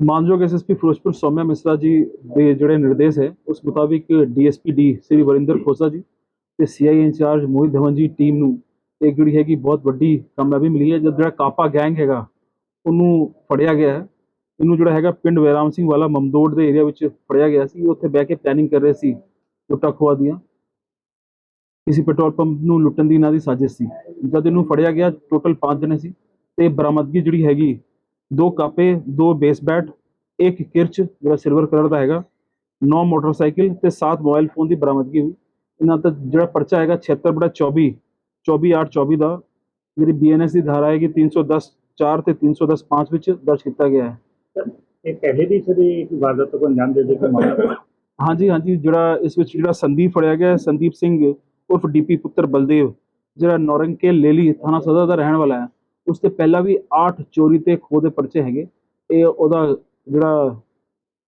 ਮਾਨਯੋਗ ਐਸਐਸਪੀ ਫਿਰੋਜ਼ਪੁਰ ਸੌਮਿਆ ਮਿਸਰਾ ਜੀ ਦੇ ਜਿਹੜੇ ਨਿਰਦੇਸ਼ ਹੈ, ਉਸ ਮੁਤਾਬਿਕ ਡੀਐਸਪੀ ਡੀ ਸ੍ਰੀ ਵਰਿੰਦਰ ਖੋਸਾ ਜੀ ਤੇ ਸੀਆਈ ਇੰਚਾਰਜ ਮੋਹਿਤ ਧਵਨ ਜੀ ਟੀਮ ਨੂੰ ਇੱਕ ਜਿਹੜੀ ਹੈਗੀ ਬਹੁਤ ਵੱਡੀ ਕਾਮਯਾਬੀ ਮਿਲੀ ਹੈ ਜਦ ਜਿਹੜਾ ਕਾਪਾ ਗੈਂਗ ਹੈਗਾ, ਉਹਨੂੰ ਫੜਿਆ ਗਿਆ ਹੈ। ਇਹਨੂੰ ਜਿਹੜਾ ਹੈਗਾ ਪਿੰਡ ਵੈਰਾਮ ਸਿੰਘ ਵਾਲਾ ਮਮਦੋੜ ਦੇ ਏਰੀਆ ਵਿੱਚ ਫੜਿਆ ਗਿਆ ਸੀ। ਉੱਥੇ ਬਹਿ ਕੇ ਪਲੈਨਿੰਗ ਕਰ ਰਹੇ ਸੀ ਲੁੱਟਾ ਖੋਆ ਦੀਆਂ। ਕਿਸੇ ਪੈਟਰੋਲ ਪੰਪ ਨੂੰ ਲੁੱਟਣ ਦੀ ਇਹਨਾਂ ਦੀ ਸਾਜ਼ਿਸ਼ ਸੀ। ਜਦ ਇਹਨੂੰ ਫੜਿਆ ਗਿਆ ਟੋਟਲ 5 ਜਣੇ ਸੀ ਤੇ ਬਰਾਮਦਗੀ ਜਿਹੜੀ ਹੈਗੀ ਦੋ ਕਾਪੇ ਦੋ ਬੇਸ ਬੈਟ ਇੱਕ ਕਿਰਚ ਜਿਹੜਾ ਸਿਲਵਰ ਕਲਰ ਦਾ ਹੈਗਾ ਨੌ ਮੋਟਰਸਾਈਕਲ ਤੇ 7 ਮੋਬਾਈਲ ਫੋਨ ਦੀ ਬਰਾਮਦਗੀ ਹੋਈ। ਇਹਨਾਂ ਦਾ ਜਿਹੜਾ ਪਰਚਾ ਹੈਗਾ 76 ਬੜਾ 24 24 8 24 ਦਾ ਜਿਹੜੀ ਬੀਐਨਐਸ ਦੀ ਧਾਰਾ ਹੈਗੀ 310 4 ਤੇ 310 5 ਵਿੱਚ ਦਰਜ ਕੀਤਾ ਗਿਆ ਹੈ। ਇਹ ਪਹਿਲੇ ਦੀ ਸਦੀ ਇੱਕ ਇਬਾਦਤ ਨੂੰ ਅੰਜਾਮ ਦੇ ਦੇ ਕੇ ਮਾਮਲਾ ਹਾਂਜੀ ਹਾਂਜੀ ਜਿਹੜਾ ਇਸ ਵਿੱਚ ਜਿਹੜਾ ਸੰਦੀਪ ਫੜਿਆ ਗਿਆ ਸੰਦੀਪ ਸਿੰਘ ਉਰਫ ਡੀਪੀ ਪੁੱਤਰ ਬਲਦੇਵ ਜਿਹੜਾ ਨੌਰੰਕੇ ਲੇਲੀ ਥਾਣਾ ਸਦਰ ਦਾ ਰਹਿਣ ਵਾਲਾ ਹੈ। ਉਸ ਤੇ ਪਹਿਲਾਂ ਵੀ 8 ਚੋਰੀ ਤੇ ਖੋਹ ਦੇ ਪਰਚੇ ਹੈਗੇ। ਇਹ ਉਹਦਾ ਜਿਹੜਾ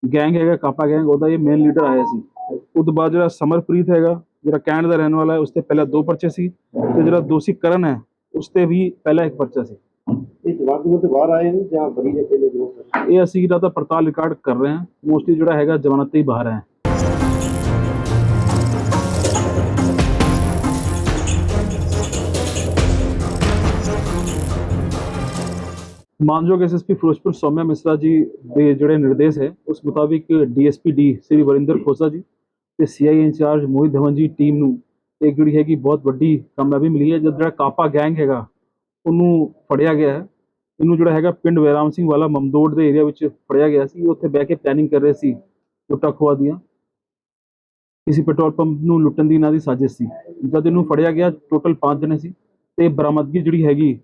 ਗੈਂਗ ਹੈਗਾ ਕਾਪਾ ਗੈਂਗ ਉਹਦਾ ਇਹ ਮੇਨ ਲੀਡਰ ਆਇਆ ਸੀ। ਉਸ ਤੋਂ ਬਾਅਦ ਜਿਹੜਾ ਸਮਰਪ੍ਰੀਤ ਹੈਗਾ ਜਿਹੜਾ ਕੈਨੇਡਾ ਦਾ ਰਹਿਣ ਵਾਲਾ ਹੈ ਉਸ ਤੇ ਪਹਿਲਾਂ ਦੋ ਪਰਚੇ ਸੀ ਤੇ ਜਿਹੜਾ ਦੋਸ਼ੀ ਕਰਨ ਹੈ ਉਸ ਤੇ ਵੀ ਪਹਿਲਾਂ ਇੱਕ ਪਰਚਾ ਸੀ। ਇਹ ਜਵਾਬ ਨੂੰ ਤੇ ਬਾਹਰ ਆਏ ਨੇ ਜਾਂ ਬਰੀ ਦੇ ਪਹਿਲੇ ਜੋ ਇਹ ਅਸੀਂ ਇਹਦਾ ਤਾਂ ਪੜਤਾਲ ਰਿਕਾਰਡ ਕਰ ਰਹੇ ਹਾਂ ਮੋਸਟਲੀ ਜਿਹੜਾ ਹੈਗਾ ਜ਼ਮਾਨਤ ਤੇ ਹੀ ਬਾਹਰ ਹੈ। ਮਾਨਯੋਗ ਐਸਐਸਪੀ ਫਿਰੋਜ਼ਪੁਰ ਸੌਮਿਆ ਮਿਸਰਾ ਜੀ ਦੇ ਜਿਹੜੇ ਨਿਰਦੇਸ਼ ਹੈ, ਉਸ ਮੁਤਾਬਿਕ ਡੀਐਸਪੀ ਡੀ ਸ੍ਰੀ ਵਰਿੰਦਰ ਖੋਸਾ ਜੀ ਤੇ ਸੀਆਈ ਇੰਚਾਰਜ ਮੋਹਿਤ ਧਵਨ ਜੀ ਟੀਮ ਨੂੰ ਇੱਕ ਜਿਹੜੀ ਹੈਗੀ ਬਹੁਤ ਵੱਡੀ ਕਾਮਯਾਬੀ ਮਿਲੀ ਹੈ, ਜਦ ਜਿਹੜਾ ਕਾਪਾ ਗੈਂਗ ਹੈਗਾ, ਉਹਨੂੰ ਫੜਿਆ ਗਿਆ ਹੈ। ਇਹਨੂੰ ਜਿਹੜਾ ਹੈਗਾ ਪਿੰਡ ਵੈਰਾਮ ਸਿੰਘ ਵਾਲਾ ਮਮਦੋੜ ਦੇ ਏਰੀਆ ਵਿੱਚ ਫੜਿਆ ਗਿਆ ਸੀ। ਉੱਥੇ ਬਹਿ ਕੇ ਪਲੈਨਿੰਗ ਕਰ ਰਹੇ ਸੀ ਲੁੱਟਾ ਖੋਹਾਂ ਦੀਆਂ। ਕਿਸੇ ਪੈਟਰੋਲ ਪੰਪ ਨੂੰ ਲੁੱਟਣ ਦੀ ਇਹਨਾਂ ਦੀ ਸਾਜ਼ਿਸ਼ ਸੀ। ਜਦ ਇਹਨੂੰ ਫੜਿਆ ਗਿਆ ਟੋਟਲ 5 ਜਣੇ ਸੀ ਤੇ ਬਰਾਮਦਗੀ ਜਿਹੜੀ ਹੈਗੀ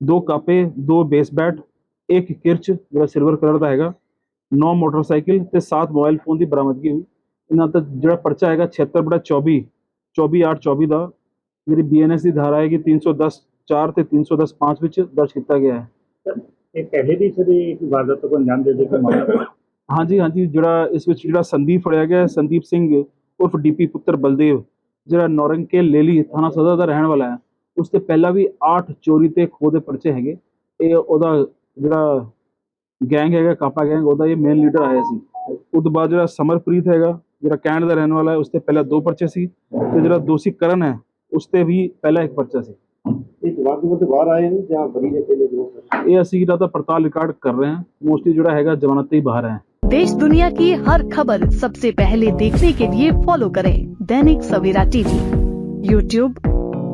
ਦੋ ਕਾਪੇ ਦੋ ਬੇਸ ਬੈਟ ਇੱਕ ਕਿਰਚ ਜਿਹੜਾ ਸਿਲਵਰ ਕਲਰ ਦਾ ਹੈਗਾ ਨੌ ਮੋਟਰਸਾਈਕਲ ਤੇ 7 ਮੋਬਾਈਲ ਫੋਨ ਦੀ ਬਰਾਮਦਗੀ ਹੋਈ। ਇਹਨਾਂ ਦਾ ਜਿਹੜਾ ਪਰਚਾ ਹੈਗਾ 76 ਬੜਾ 24 24 8 24 ਦਾ ਜਿਹੜੀ ਬੀਐਨਐਸ ਦੀ ਧਾਰਾ ਹੈਗੀ 310 4 ਤੇ 310 5 ਵਿੱਚ ਦਰਜ ਕੀਤਾ ਗਿਆ ਹੈ। ਇਹ ਪਹਿਲੇ ਦੀ ਸਦੀ ਇੱਕ ਇਬਾਦਤ ਨੂੰ ਅੰਜਾਮ ਦੇ ਦੇ ਕੇ ਮਾਮਲਾ ਹਾਂਜੀ ਹਾਂਜੀ ਜਿਹੜਾ ਇਸ ਵਿੱਚ ਜਿਹੜਾ ਸੰਦੀਪ ਫੜਿਆ ਗਿਆ ਸੰਦੀਪ ਸਿੰਘ ਉਰਫ ਡੀਪੀ ਪੁੱਤਰ ਬਲਦੇਵ ਜਿਹੜਾ ਨੌਰੰਕੇ ਲੇਲੀ ਥਾਣਾ ਸਦਰ ਦਾ ਰਹਿਣ ਵਾਲਾ ਹੈ। ਉਸ ਤੇ ਪਹਿਲਾਂ ਵੀ 8 ਚੋਰੀ ਤੇ ਖੋਹ ਦੇ ਪਰਚੇ ਹੈਗੇ ਇਹ ਉਹਦਾ ਜਿਹੜਾ ਗੈਂਗ ਹੈਗਾ ਕਾਪਾ ਗੈਂਗ ਉਹਦਾ ਇਹ ਮੇਨ ਲੀਡਰ ਆਇਆ ਸੀ ਉਸ ਤੋਂ ਬਾਅਦ ਜਿਹੜਾ ਸਮਰਪ੍ਰੀਤ ਹੈਗਾ ਜਿਹੜਾ ਕੈਨੇਡਾ ਦਾ ਰਹਿਣ ਵਾਲਾ ਹੈ ਉਸ ਤੇ ਪਹਿਲਾਂ ਦੋ ਪਰਚੇ ਸੀ ਤੇ ਜਿਹੜਾ ਦੋਸ਼ੀ ਕਰਨ ਹੈ ਉਸ ਤੇ ਵੀ ਪਹਿਲਾਂ ਇੱਕ ਪਰਚਾ ਸੀ ਇਹ ਜਵਾਬ ਨੂੰ ਤੇ ਬਾਹਰ ਆਏ ਨੇ ਜਾਂ ਬਰੀ ਦੇ ਪਹਿਲੇ ਜੋ ਇਹ ਅਸੀਂ ਇਹਦਾ ਤਾਂ ਪੜਤਾਲ ਰਿਕਾਰਡ ਕਰ ਰਹੇ ਹਾਂ ਮੋਸਟਲੀ ਜਿਹੜਾ ਹੈਗਾ ਜ਼ਮਾਨਤ ਤੇ ਹੀ ਬਾਹਰ ਹੈ देश दुनिया की हर खबर सबसे पहले देखने के लिए फॉलो करें दैनिक सवेरा टीवी यूट्यूब